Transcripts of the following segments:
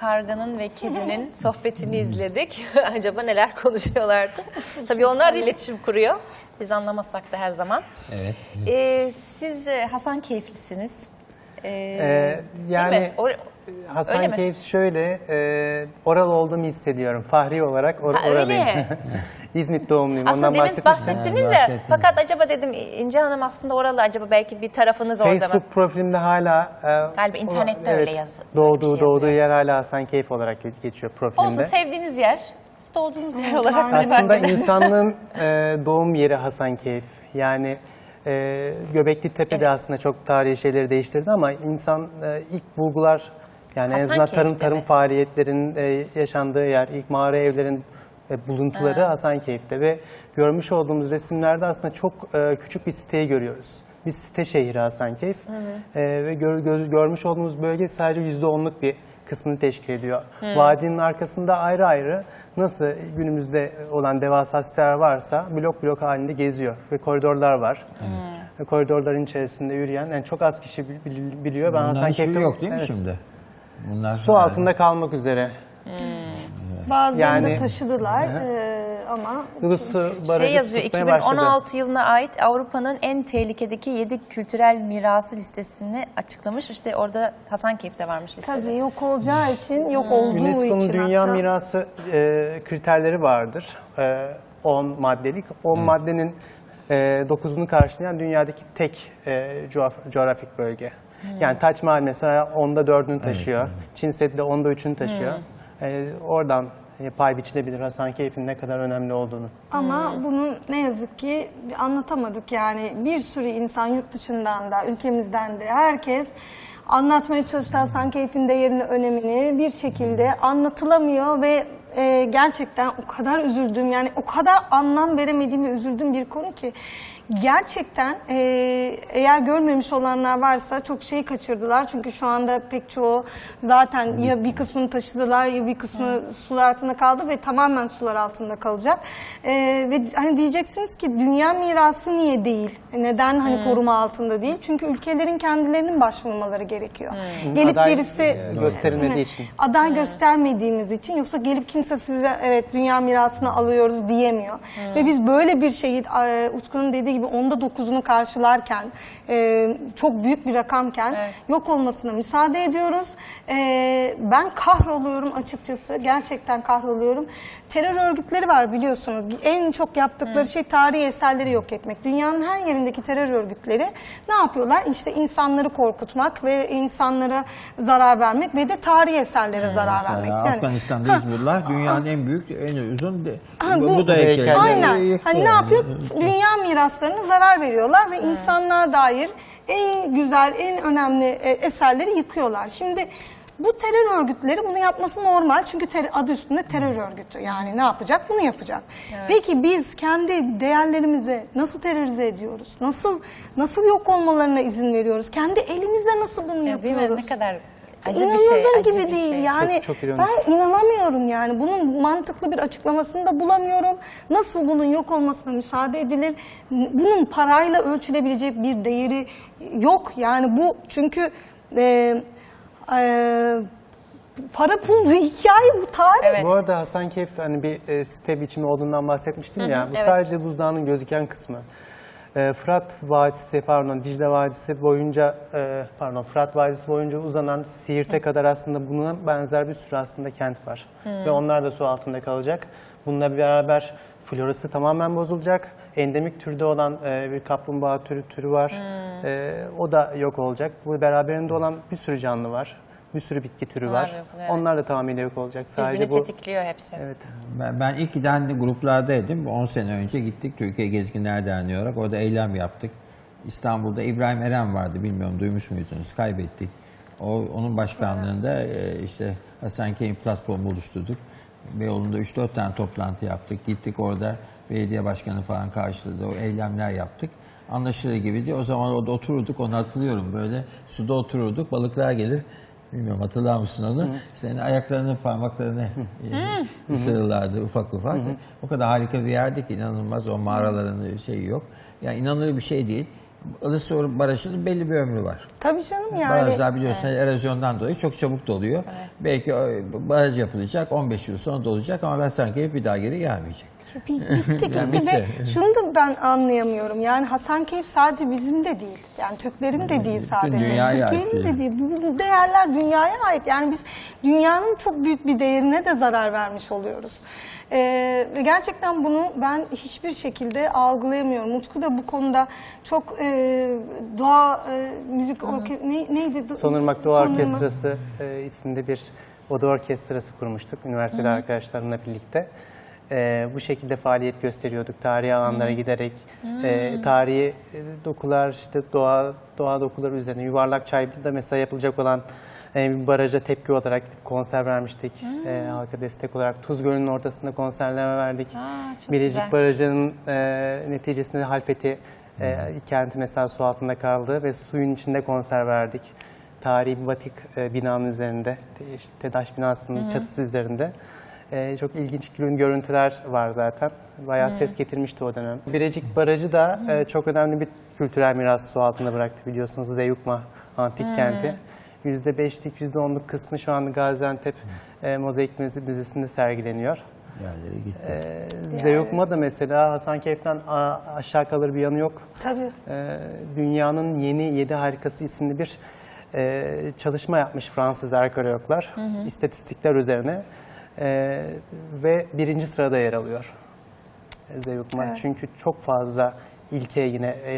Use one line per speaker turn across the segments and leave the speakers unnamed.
karganın ve kedinin sohbetini izledik. Acaba neler konuşuyorlardı? Tabii onlar da iletişim kuruyor. Biz anlamasak da her zaman.
Evet.
Ee, siz e, Hasan Keyiflisiniz. Ee,
Ee, yani
değil mi? O-
Hasan
öyle mi?
Keyif şöyle, e, oral olduğumu hissediyorum. Fahri olarak or-
Ha,
oralıyım. İzmit doğumluyum,
aslında
ondan
demin bahsettiniz
Ha,
de
bahsettiniz.
fakat acaba dedim İnce Hanım aslında oralı acaba belki bir tarafınız orada mı?
Facebook profilimde hala... e,
Galiba internette
o-
öyle yazı-
Doğduğu,
öyle bir şey
doğduğu
yazıyor.
yer hala Hasan Keyif olarak ge- geçiyor profilimde.
Olsun sevdiğiniz yer, doğduğunuz yer olarak.
Aslında insanlığın e, doğum yeri Hasankeyf. Yani e, Göbekli Tepe de aslında çok tarihi şeyleri değiştirdi ama insan e, ilk bulgular yani en azından tarım tarım
mi?
faaliyetlerin e, yaşandığı yer, ilk mağara evlerin e, buluntuları Hasankeyf'te ve görmüş olduğumuz resimlerde aslında çok e, küçük bir siteyi görüyoruz. Bir site şehri Hasankeyf E, ve gör- gö- görmüş olduğumuz bölge sadece %10'luk bir kısmını teşkil ediyor. Vadinin arkasında ayrı ayrı nasıl günümüzde olan devasa siteler varsa blok blok halinde geziyor ve koridorlar var. Ve koridorların içerisinde yürüyen yani çok az kişi bil- bil- biliyor. Ben
Bunların
Hasankeyf'te
suyu yok değil mi
Evet.
şimdi? Bunlar
Su altında kalmak üzere.
Bazılarını
Yani-
taşıdılar eee, ama
Ilısı barajı
Şey yazıyor
tutmaya başladı.
2016 yılına ait Avrupa'nın en tehlikedeki 7 kültürel mirası listesini açıklamış. İşte orada Hasankeyf'te varmış listede.
tabii yok olacağı için, yok olduğu
UNESCO'nun
için
Dünya
hatta.
Mirası e, kriterleri vardır. E, 10 maddelik. 10 maddenin e, 9'unu karşılayan dünyadaki tek e, coğraf- coğrafik bölge. Yani Taç Mahal mesela onda 4'ünü taşıyor. Çin Seddi de onda 3'ünü taşıyor. E, oradan e, pay biçilebilir Hasankeyf'in ne kadar önemli olduğunu.
Ama bunu ne yazık ki anlatamadık yani bir sürü insan yurt dışından da ülkemizden de herkes anlatmaya çalıştı Hasan Keyf'in değerini, önemini bir şekilde anlatılamıyor ve e, gerçekten o kadar üzüldüm yani o kadar anlam veremediğim ve üzüldüğüm bir konu ki gerçekten e, eğer görmemiş olanlar varsa çok şeyi kaçırdılar çünkü şu anda pek çoğu zaten ya bir kısmını taşıdılar ya bir kısmı sular altında kaldı ve tamamen sular altında kalacak. E, ve hani diyeceksiniz ki dünya mirası niye değil? Neden hani koruma altında değil? Çünkü ülkelerin kendilerinin başvurmaları gerekiyor. Gelip
Aday,
birisi
e, gösterilmediği için.
aday göstermediğimiz için yoksa gelip kimse size evet dünya mirasını alıyoruz diyemiyor. Ve biz böyle bir şeyi Utku'nun dediği gibi onda dokuzunu karşılarken e, çok büyük bir rakamken yok olmasına müsaade ediyoruz. E, ben kahroluyorum açıkçası. Gerçekten kahroluyorum. Terör örgütleri var biliyorsunuz. En çok yaptıkları şey tarihi eserleri yok etmek. Dünyanın her yerindeki terör örgütleri ne yapıyorlar? İşte insanları korkutmak ve insanlara zarar vermek ve de tarihi eserlere zarar vermek. Yani-
Afganistan'da Hizbullah dünyanın en büyük, en uzun de,
Ha,
bu,
bu-
da
heykel.
heykel.
Aynen. Hani ne yapıyor? Dünya miraslarına zarar veriyorlar ve insanlığa dair en güzel, en önemli e, eserleri yıkıyorlar. Şimdi bu terör örgütleri bunu yapması normal. Çünkü ter- adı üstünde terör örgütü. Yani ne yapacak? Bunu yapacak. Peki biz kendi değerlerimize nasıl terörize ediyoruz? Nasıl nasıl yok olmalarına izin veriyoruz? Kendi elimizle nasıl bunu
Ya değil mi?
yapıyoruz?
Ne kadar acı bir
İnanılır
şey. Acı
gibi
bir
değil
şey.
yani.
Çok- çok ironik.
ben inanamıyorum yani. Bunun mantıklı bir açıklamasını da bulamıyorum. Nasıl bunun yok olmasına müsaade edilir? Bunun parayla ölçülebilecek bir değeri yok. Yani bu çünkü e, e, para pul hikaye bu tarih.
Evet.
Bu arada Hasankeyf hani bir e, site biçimi olduğundan bahsetmiştim ya. Bu
evet.
sadece buzdağının gözüken kısmı. E, Fırat Vadisi pardon Dicle Vadisi boyunca e, pardon Fırat Vadisi boyunca uzanan Siirt'e kadar aslında buna benzer bir sürü aslında kent var. Ve onlar da su altında kalacak. Bununla beraber florası tamamen bozulacak. Endemik türde olan e, bir kaplumbağa türü türü var. E, o da yok olacak. Bu beraberinde olan bir sürü canlı var. Bir sürü bitki türü
Onlar
var.
yok, evet.
Onlar da tamamıyla yok olacak. Sadece
Birbirini
bu
tetikliyor hepsi.
Evet.
Ben, ben ilk giden gruplardaydım. 10 sene önce gittik Türkiye Gezginler Derneği olarak. Orada eylem yaptık. İstanbul'da İbrahim Eren vardı. Bilmiyorum duymuş muydunuz? Kaybettik. O, onun başkanlığında e, işte Hasankeyf platformu oluşturduk. Beyoğlu'nda 3-4 tane toplantı yaptık. Gittik orada belediye başkanı falan karşıladı. O eylemler yaptık. Anlaşılır gibiydi. O zaman orada otururduk. Onu hatırlıyorum. Böyle suda otururduk. Balıklar gelir. Bilmiyorum hatırlar mısın onu? Senin ayaklarını, parmaklarını e, ısırırlardı ufak ufak. O kadar harika bir yerdi ki inanılmaz o mağaraların şeyi yok. Yani inanılır bir şey değil. Ilısu Barajı'nın belli bir ömrü var.
Tabii canım yani.
Barajlar biliyorsun erozyondan dolayı çok çabuk doluyor. Belki e, baraj yapılacak 15 yıl sonra dolacak ama ben sanki bir daha geri gelmeyecek.
Bitti gitti ve şunu da ben anlayamıyorum. Yani Hasankeyf sadece bizim de değil. Yani Türklerin de değil sadece.
dünyaya ait
Türkiye'nin
bir-
de değil. Bu, bu değerler dünyaya ait. Yani biz dünyanın çok büyük bir değerine de zarar vermiş oluyoruz. Ee, ve gerçekten bunu ben hiçbir şekilde algılayamıyorum. Utku da bu konuda çok e, doğa e, müzik orke ne, neydi? Do-
Sonurmak Doğa
Sonurmak.
Orkestrası e, isminde bir oda orkestrası kurmuştuk üniversitede arkadaşlarımla birlikte. E, bu şekilde faaliyet gösteriyorduk. Tarihi alanlara giderek, e, tarihi e, dokular, işte doğa doğa dokuları üzerine, yuvarlak çayda mesela yapılacak olan e, bir baraja tepki olarak gidip konser vermiştik. E, halka destek olarak Tuz Gölü'nün ortasında konserler verdik.
Aa, çok
Bilecik
güzel.
Barajı'nın e, neticesinde Halfeti e, kenti mesela su altında kaldı ve suyun içinde konser verdik. Tarihi bir batik e, binanın üzerinde, te- işte TEDAŞ binasının çatısı üzerinde. E, çok ilginç gör- görüntüler var zaten. Bayağı ses getirmişti o dönem. Birecik Barajı da e, çok önemli bir kültürel miras su altında bıraktı biliyorsunuz. Zeyukma antik kenti. %5'lik, %10'luk kısmı şu an Gaziantep e, Mozaik Müze- Müzesi'nde sergileniyor.
Yerlere gitti.
Ee, Zeyukma da mesela Hasankeyf'ten aşağı kalır bir yanı yok.
Tabii.
Ee, Dünyanın yeni yedi harikası isimli bir e, çalışma yapmış Fransız arkeologlar. istatistikler üzerine. Ee, ve birinci sırada yer alıyor Zeyukma. Çünkü çok fazla ilke yine e,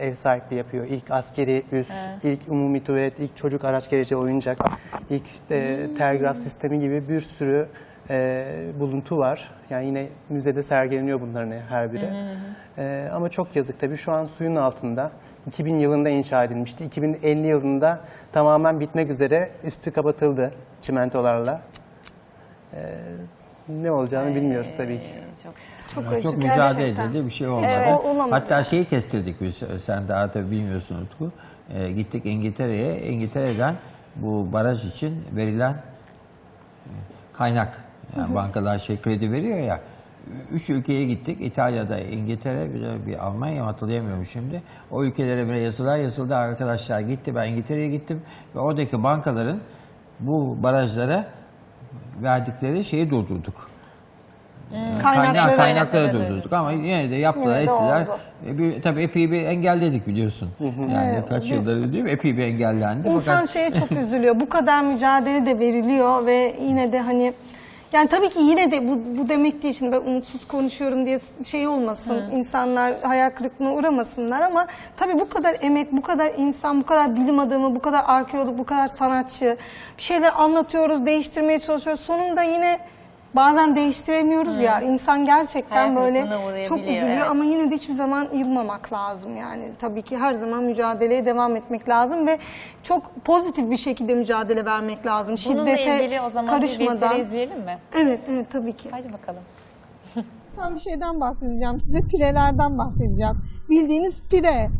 ev sahipliği yapıyor. İlk askeri üs, ilk umumi tuvalet, ilk çocuk araç gereci oyuncak, ilk e, telgraf sistemi gibi bir sürü e, buluntu var. Yani yine müzede sergileniyor bunların her biri. E, ama çok yazık tabii şu an suyun altında. 2000 yılında inşa edilmişti. 2050 yılında tamamen bitmek üzere üstü kapatıldı çimentolarla. E, ne olacağını bilmiyoruz tabii ki.
Çok
Çok, acı
çok
gerçekten.
mücadele edildi bir şey olmadı.
Evet, olamadı.
Hatta şeyi kestirdik biz sen daha tabii bilmiyorsun Utku. Ee, gittik İngiltere'ye. İngiltere'den bu baraj için verilen e, kaynak yani bankalar şey kredi veriyor ya. Üç ülkeye gittik. İtalya'da, İngiltere, bir, de bir Almanya mı hatırlayamıyorum şimdi. O ülkelere böyle yazılar yazıldı. Arkadaşlar gitti. Ben İngiltere'ye gittim. Ve oradaki bankaların bu barajlara verdikleri şeyi durdurduk. Kaynak, kaynakları
Kaynakları
durdurduk ama yine de yaptılar
Yine de
ettiler. E, bir, tabii epey bir engelledik biliyorsun. Yani kaç yıldır değil mi? Epey bir engellendi.
İnsan
Fakat
şeye çok üzülüyor. Bu kadar mücadele de veriliyor ve yine de hani yani tabii ki yine de bu, bu demek değil şimdi ben umutsuz konuşuyorum diye şey olmasın. insanlar hayal kırıklığına uğramasınlar ama tabii bu kadar emek, bu kadar insan, bu kadar bilim adamı, bu kadar arkeolog, bu kadar sanatçı bir şeyler anlatıyoruz, değiştirmeye çalışıyoruz. Sonunda yine bazen değiştiremiyoruz ya. İnsan gerçekten
Hayal
böyle çok
uğrayabiliyor,
üzülüyor
evet.
ama yine de hiçbir zaman yılmamak lazım yani. Tabii ki her zaman mücadeleye devam etmek lazım ve çok pozitif bir şekilde mücadele vermek lazım.
Bununla
Şiddete
ilgili o zaman bir
karışmadan.
VTR izleyelim mi?
Evet, evet tabii ki.
Haydi bakalım.
Tam bir şeyden bahsedeceğim. Size pirelerden bahsedeceğim. Bildiğiniz pire.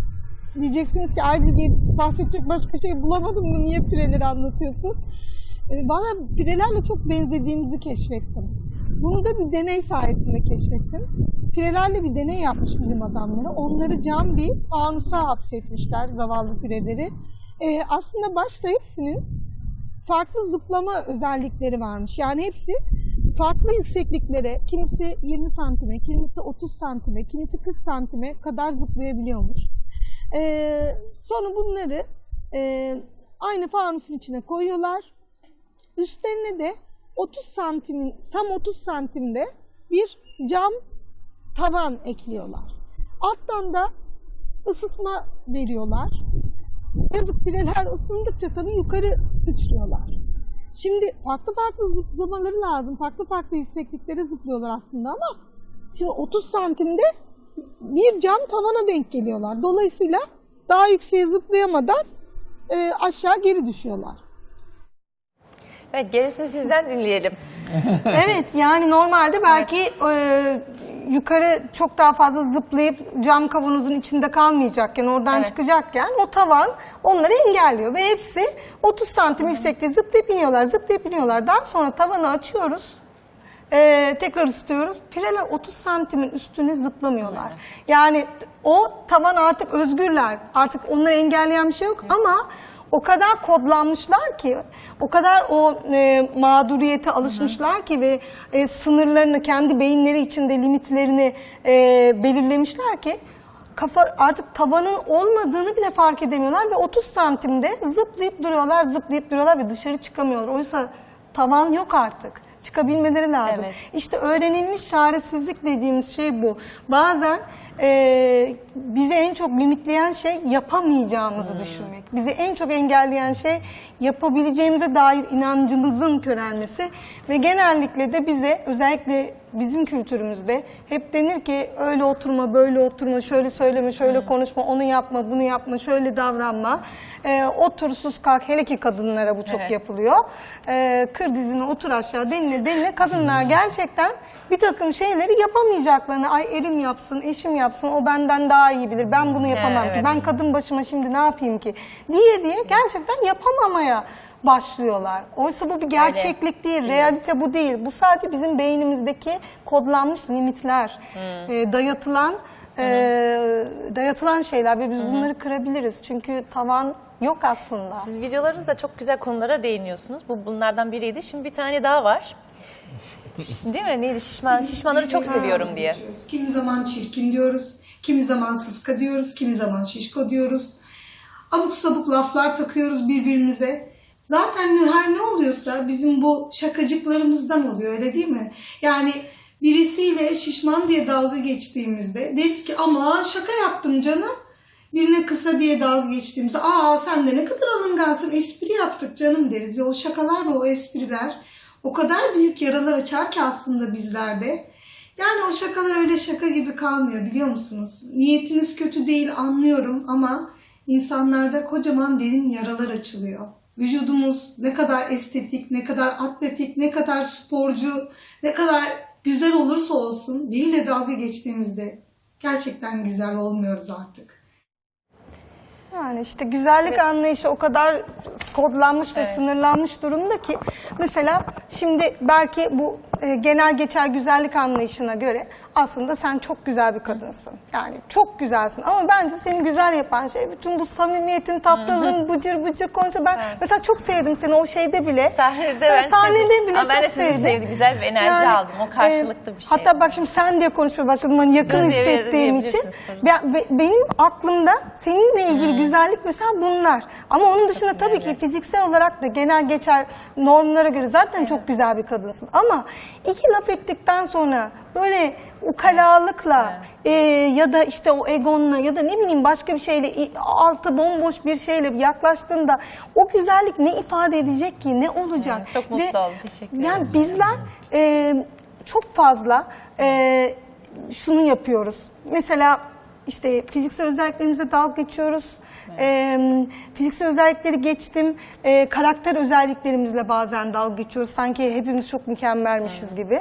Diyeceksiniz ki Aygül'e bahsedecek başka şey bulamadın mı? Niye pireleri anlatıyorsun? Ee, Bana pirelerle çok benzediğimizi keşfettim. Bunu da bir deney sayesinde keşfettim. Pirelerle bir deney yapmış bilim adamları. Onları cam bir fanusa hapsetmişler zavallı pireleri. Ee, aslında başta hepsinin farklı zıplama özellikleri varmış. Yani hepsi farklı yüksekliklere, kimisi 20 santime, kimisi 30 santime, kimisi 40 santime kadar zıplayabiliyormuş. Ee, sonra bunları e, aynı fanusun içine koyuyorlar. Üstlerine de 30 santimin, tam 30 santimde bir cam taban ekliyorlar. Alttan da ısıtma veriyorlar. Yazık pireler ısındıkça tabii yukarı sıçrıyorlar. Şimdi farklı farklı zıplamaları lazım. Farklı farklı yüksekliklere zıplıyorlar aslında ama şimdi 30 santimde bir cam tavana denk geliyorlar. Dolayısıyla daha yükseğe zıplayamadan e, aşağı geri düşüyorlar.
Evet gerisini sizden dinleyelim.
Evet yani normalde belki e, yukarı çok daha fazla zıplayıp cam kavanozun içinde kalmayacakken oradan
Evet.
çıkacakken o tavan onları engelliyor ve hepsi 30 santim yüksekte zıplayıp iniyorlar zıplayıp iniyorlar. Daha sonra tavanı açıyoruz Ee, tekrar istiyoruz. Pireler 30 santimin üstüne zıplamıyorlar. Yani o tavan artık özgürler. Artık onları engelleyen bir şey yok ama o kadar kodlanmışlar ki, o kadar o e, mağduriyete alışmışlar ki ve e, sınırlarını kendi beyinleri içinde limitlerini e, belirlemişler ki kafa artık tavanın olmadığını bile fark edemiyorlar ve 30 santimde zıplayıp duruyorlar, zıplayıp duruyorlar ve dışarı çıkamıyorlar. Oysa tavan yok artık. Çıkabilmeleri lazım.
Evet.
İşte öğrenilmiş çaresizlik dediğimiz şey bu. Bazen e, bizi en çok limitleyen şey yapamayacağımızı düşünmek. Bizi en çok engelleyen şey yapabileceğimize dair inancımızın körelmesi ve genellikle de bize özellikle bizim kültürümüzde hep denir ki öyle oturma, böyle oturma, şöyle söyleme, şöyle konuşma, onu yapma, bunu yapma, şöyle davranma. E, otur, sus, kalk. Hele ki kadınlara bu çok
Evet.
yapılıyor. E, kır dizini, otur aşağı denile denile kadınlar gerçekten bir takım şeyleri yapamayacaklarını, ay erim yapsın, eşim yapsın, o benden daha iyi bilir, ben bunu yapamam
Evet,
ki, ben kadın başıma şimdi ne yapayım ki diye diye gerçekten yapamamaya başlıyorlar. Oysa bu bir gerçeklik değil, realite bu değil. Bu sadece bizim beynimizdeki kodlanmış limitler, e, dayatılan e, dayatılan şeyler ve biz bunları kırabiliriz. Çünkü tavan yok aslında.
Siz videolarınızda çok güzel konulara değiniyorsunuz. Bu bunlardan biriydi. Şimdi bir tane daha var. Değil mi? Neydi? Şişman, şişmanları çok seviyorum diye.
Diyoruz. Kimi zaman çirkin diyoruz, kimi zaman sıska diyoruz, kimi zaman şişko diyoruz. Abuk sabuk laflar takıyoruz birbirimize. Zaten her ne oluyorsa bizim bu şakacıklarımızdan oluyor öyle değil mi? Yani birisiyle şişman diye dalga geçtiğimizde deriz ki ama şaka yaptım canım. Birine kısa diye dalga geçtiğimizde aa sen de ne kadar alıngansın espri yaptık canım deriz. Ve o şakalar ve o espriler o kadar büyük yaralar açar ki aslında bizlerde. Yani o şakalar öyle şaka gibi kalmıyor biliyor musunuz? Niyetiniz kötü değil anlıyorum ama insanlarda kocaman derin yaralar açılıyor. Vücudumuz ne kadar estetik, ne kadar atletik, ne kadar sporcu, ne kadar güzel olursa olsun biriyle dalga geçtiğimizde gerçekten güzel olmuyoruz artık.
Yani işte güzellik anlayışı o kadar kodlanmış ve sınırlanmış durumda ki mesela şimdi belki bu e, genel geçer güzellik anlayışına göre aslında sen çok güzel bir kadınsın. Yani çok güzelsin ama bence seni güzel yapan şey bütün bu samimiyetin, tatlılığın, bıcır bıcır konuşma. Ben mesela çok sevdim seni o şeyde bile.
Sahnede
Ben
ben
sahnede
sevdim.
bile
Ama ben
çok
de sizi
sevdim.
sevdim. Güzel bir enerji aldım. O karşılıklı bir şey.
Hatta bak şimdi sen diye konuşmaya başladım hani yakın
Dur,
hissettiğim için. Ben- be- benim aklımda seninle ilgili güzellik mesela bunlar. Ama onun dışında tabii ki fiziksel olarak da genel geçer normlara göre zaten çok güzel bir kadınsın. Ama iki laf ettikten sonra böyle ukalalıkla e, ya da işte o egonla ya da ne bileyim başka bir şeyle i- altı bomboş bir şeyle yaklaştığında o güzellik ne ifade edecek ki ne olacak?
Evet, çok mutlu oldum. Teşekkür ederim.
Yani bizler e, çok fazla e, şunu yapıyoruz. Mesela işte fiziksel özelliklerimize dalga geçiyoruz. E, fiziksel özellikleri geçtim. E, karakter özelliklerimizle bazen dalga geçiyoruz. Sanki hepimiz çok mükemmelmişiz gibi.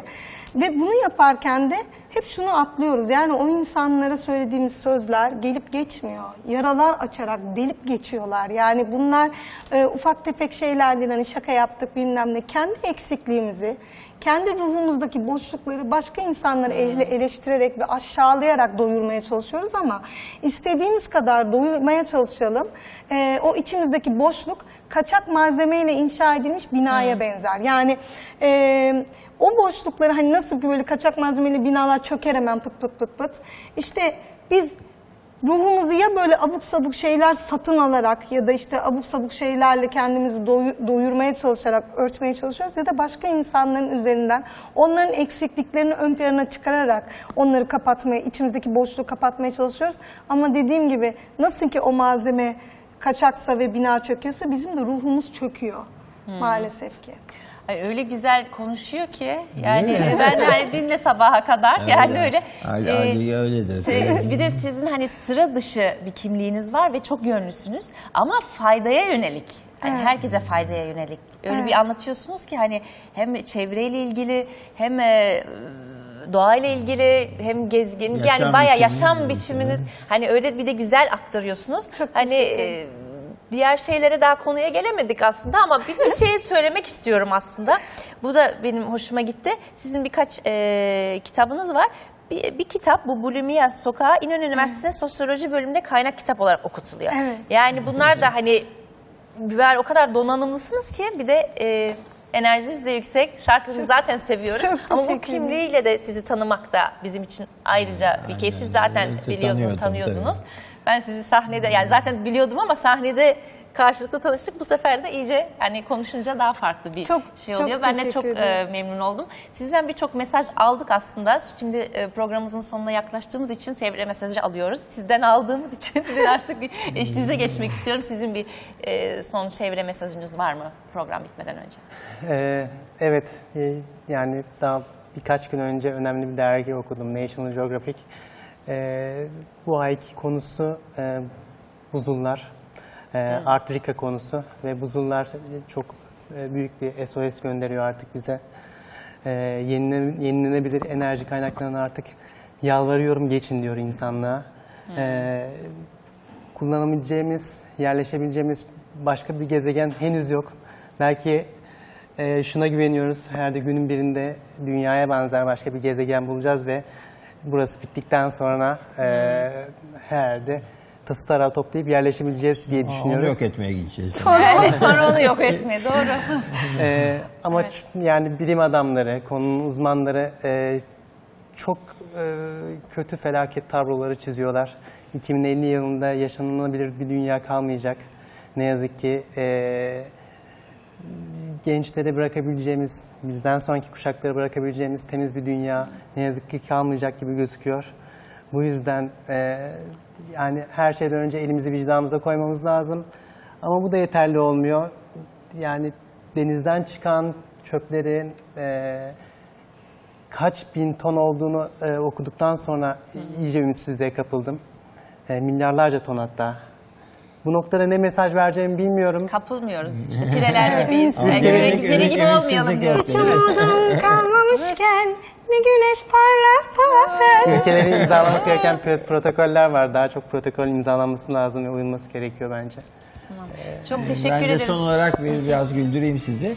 Ve bunu yaparken de hep şunu atlıyoruz. Yani o insanlara söylediğimiz sözler gelip geçmiyor. Yaralar açarak delip geçiyorlar. Yani bunlar e, ufak tefek şeyler değil. Hani şaka yaptık bilmem ne. Kendi eksikliğimizi, kendi ruhumuzdaki boşlukları başka insanları ele- eleştirerek ve aşağılayarak doyurmaya çalışıyoruz ama istediğimiz kadar doyurmaya çalışalım. E, o içimizdeki boşluk kaçak malzemeyle inşa edilmiş binaya benzer. Yani e, o boşlukları hani nasıl böyle kaçak malzemeli binalar çöker hemen pıt pıt pıt pıt. İşte biz ruhumuzu ya böyle abuk sabuk şeyler satın alarak ya da işte abuk sabuk şeylerle kendimizi doyu- doyurmaya çalışarak örtmeye çalışıyoruz ya da başka insanların üzerinden onların eksikliklerini ön plana çıkararak onları kapatmaya, içimizdeki boşluğu kapatmaya çalışıyoruz. Ama dediğim gibi nasıl ki o malzeme kaçaksa ve bina çöküyorsa bizim de ruhumuz çöküyor maalesef ki.
Ay öyle güzel konuşuyor ki yani ben hani dinle sabaha kadar yani öyle.
Aile, aileyi öyledir.
siz- bir de sizin hani sıra dışı bir kimliğiniz var ve çok yönlüsünüz ama faydaya yönelik. Hani herkese faydaya yönelik. Öyle bir anlatıyorsunuz ki hani hem çevreyle ilgili hem e, doğayla ilgili hem gezgin
Yaşam
yani bayağı
biçimini
yaşam
de
biçiminiz hani öyle bir de güzel aktarıyorsunuz. hani e, diğer şeylere daha konuya gelemedik aslında ama bir, bir şey söylemek istiyorum aslında. Bu da benim hoşuma gitti. Sizin birkaç e, kitabınız var. Bir, bir kitap bu Bulimia Sokağı İnönü Üniversitesi'nin sosyoloji bölümünde kaynak kitap olarak okutuluyor.
Evet.
Yani bunlar da hani biber o kadar donanımlısınız ki bir de e, enerjiniz de yüksek. Şarkınızı zaten seviyoruz.
çok
Ama bu
teşekkür ederim.
kimliğiyle de sizi tanımak da bizim için ayrıca bir keyif. Siz zaten
evet,
biliyordunuz,
tanıyordum,
tanıyordunuz. Ben sizi sahnede yani zaten biliyordum ama sahnede karşılıklı tanıştık. Bu sefer de iyice yani konuşunca daha farklı bir
Çok-
şey
çok
oluyor. Ben de çok e, memnun oldum. Sizden birçok mesaj aldık aslında. Şimdi e, programımızın sonuna yaklaştığımız için çevre mesajı alıyoruz. Sizden aldığımız için bir artık bir eşliğinize geçmek istiyorum. Sizin bir e, son çevre mesajınız var mı program bitmeden önce?
Ee, evet, e, yani daha birkaç gün önce önemli bir dergi okudum, National Geographic. Ee, bu ayki konusu e, buzullar, e, Artrika konusu ve buzullar çok e, büyük bir SOS gönderiyor artık bize. E, yenile- yenilenebilir enerji kaynaklarına artık yalvarıyorum geçin diyor insanlığa. E, kullanabileceğimiz, yerleşebileceğimiz başka bir gezegen henüz yok. Belki e, şuna güveniyoruz. Her de günün birinde dünyaya benzer başka bir gezegen bulacağız ve burası bittikten sonra e, herhalde tası tarağı toplayıp yerleşebileceğiz diye
Onu
düşünüyoruz.
yok etmeye gideceğiz.
Evet, sonra onu yok etme doğru.
Ee, ama ç- yani bilim adamları, konunun uzmanları e, çok e, kötü felaket tabloları çiziyorlar. 2050 yılında yaşanılabilir bir dünya kalmayacak. Ne yazık ki e, gençlere bırakabileceğimiz, bizden sonraki kuşaklara bırakabileceğimiz temiz bir dünya ne yazık ki kalmayacak gibi gözüküyor. Bu yüzden e, yani her şeyden önce elimizi vicdanımıza koymamız lazım. Ama bu da yeterli olmuyor. Yani denizden çıkan çöplerin e, kaç bin ton olduğunu e, okuduktan sonra iyice ümitsizliğe kapıldım. E, milyarlarca ton hatta. Bu noktada ne mesaj vereceğimi bilmiyorum.
Kapılmıyoruz. İşte pireler gibiyiz. Yani
gerek-
pire, pire gibi olmayalım diyoruz.
yok.
Umudum kalmamışken bir güneş parlar parlar.
Ülkelerin imzalaması gereken pro- protokoller var. Daha çok protokol imzalanması lazım ve uyulması gerekiyor bence.
Çok teşekkür
ben de
ederiz.
son olarak bir, biraz güldüreyim sizi.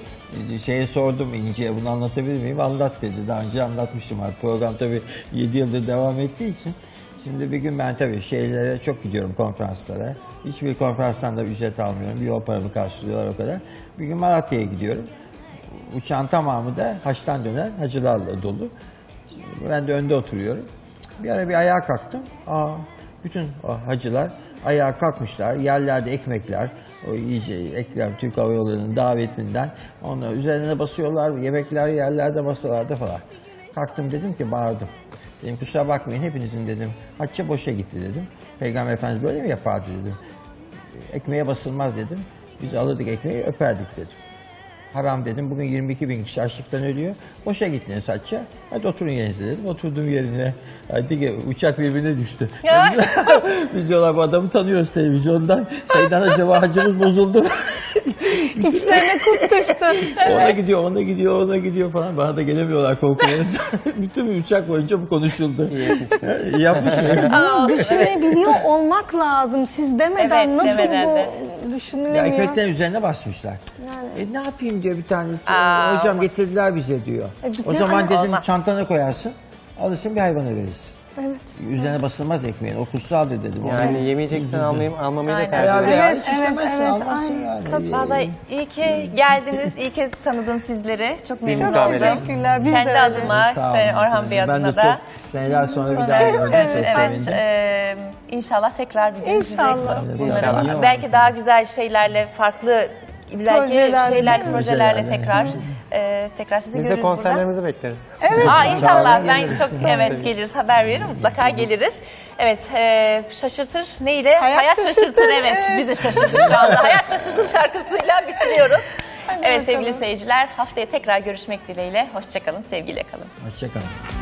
Ee, Şeye sordum İnci'ye bunu anlatabilir miyim? Anlat dedi. Daha önce anlatmıştım artık. Program tabii 7 yıldır devam ettiği için. Şimdi bir gün ben tabii şeylere çok gidiyorum konferanslara. Hiçbir konferanstan da ücret almıyorum. Bir yol paramı karşılıyorlar o kadar. Bir gün Malatya'ya gidiyorum. Uçağın tamamı da haçtan dönen hacılarla dolu. Ben de önde oturuyorum. Bir ara bir ayağa kalktım. Aa, bütün hacılar ayağa kalkmışlar. Yerlerde ekmekler, o iyice Ekrem Türk Hava Yolları'nın davetinden. Onu üzerine basıyorlar, yemekler yerlerde, masalarda falan. Kalktım dedim ki bağırdım. Dedim kusura bakmayın hepinizin dedim. Hacca boşa gitti dedim. Peygamber Efendimiz böyle mi yapardı dedim. Ekmeğe basılmaz dedim. Biz alırdık ekmeği öperdik dedim. Haram dedim. Bugün 22 bin kişi açlıktan ölüyor. Boşa gittiniz saçça. Hadi oturun yerinize dedim. Oturdum yerine. Hadi ki uçak birbirine düştü. Biz diyorlar bu adamı tanıyoruz televizyondan. Sayıdan acaba hacımız bozuldu.
İçlerine kurt düştü.
ona gidiyor, ona gidiyor, ona gidiyor falan. Bana da gelemiyorlar korkularından. Bütün bir uçak boyunca bu konuşuldu. İyi yapmışsınız.
Aa, evet.
Düşünebiliyor olmak lazım. Siz demeden
Evet,
nasıl
demeden de.
bu
Ya
düşünülemiyor?
ekmeklerin üzerine basmışlar. E ne yapayım diyor bir tanesi.
Aa,
Hocam
olmaz.
getirdiler bize diyor.
E, bir
o
de
zaman
hani
dedim
olmaz.
çantana koyarsın. Alırsın bir hayvana verirsin.
Evet.
Üzerine basılmaz ekmeğin. O kutsaldır dedim.
Yani yemeyeceksen almayayım, almamayı da tercih ederim.
ya
Evet, evet,
almazsın
aynen.
yani.
Tabii.
Vallahi iyi ki geldiniz, iyi ki tanıdım sizleri. Çok memnun oldum.
Teşekkürler, biz de
Kendi
öyle.
adıma,
olun.
şey, Orhan Bey
Ben de
adına da.
çok seneler sonra bir daha
Evet,
gördüm.
evet,
çok
evet.
sevindim.
Ee, inşallah tekrar bir gün
İnşallah.
size bunları
İnşallah.
var. Belki daha güzel şeylerle, farklı belki şeyler, projelerle
Projelerle.
tekrar e, tekrar sizi
Biz de
görürüz burada.
konserlerimizi bekleriz.
Aa inşallah ben
geliriz.
çok evet geliriz haber verin mutlaka geliriz. Evet e, şaşırtır neyle?
Hayat
şaşırtır,
şaşırtır,
evet.
evet.
Bizi şaşırtır şu anda. Hayat şaşırtır şarkısıyla bitiriyoruz. evet
bakalım.
sevgili seyirciler haftaya tekrar görüşmek dileğiyle. Hoşçakalın sevgiyle kalın.
Hoşçakalın.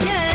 yeah.